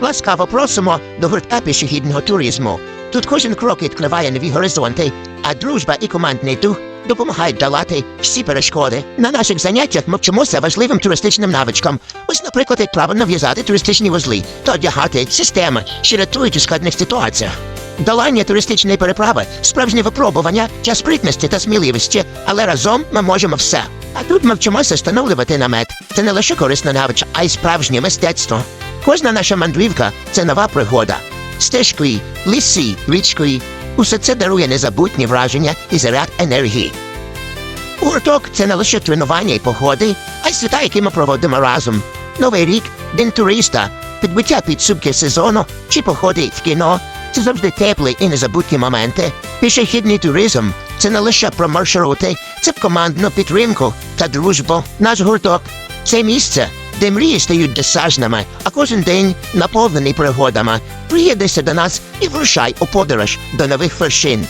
Ласкаво просимо до гуртка пішохідного туризму. Тут кожен крок відкриває нові горизонти, а дружба і командний дух допомагають долати всі перешкоди. На наших заняттях ми вчимося важливим туристичним навичкам. Ось, наприклад, як правильно в'язати туристичні вузли та одягати системи, що рятують у складних ситуаціях. Долання туристичної переправи справжнє випробування для спритності та сміливості, але разом ми можемо все. А тут ми вчимося встановлювати намет. Це не лише корисна навичка, а й справжнє мистецтво. Кожна наша мандрівка це нова пригода. Стежкою, ліси, річкою. Усе це дарує незабутні враження і заряд енергії. Гурток це не лише тренування і походи, а й свята, які ми проводимо разом. Новий рік, день туриста, підбиття підсумки сезону чи походи в кіно. Це завжди теплі і незабутні моменти. Пішохідний туризм це не лише про маршрути, це командну підтримку та дружбу. Наш гурток це місце, де мрії стають досяжними, а кожен день наповнений пригодами. Приєднайся до нас і врушай у подорож до нових вершин.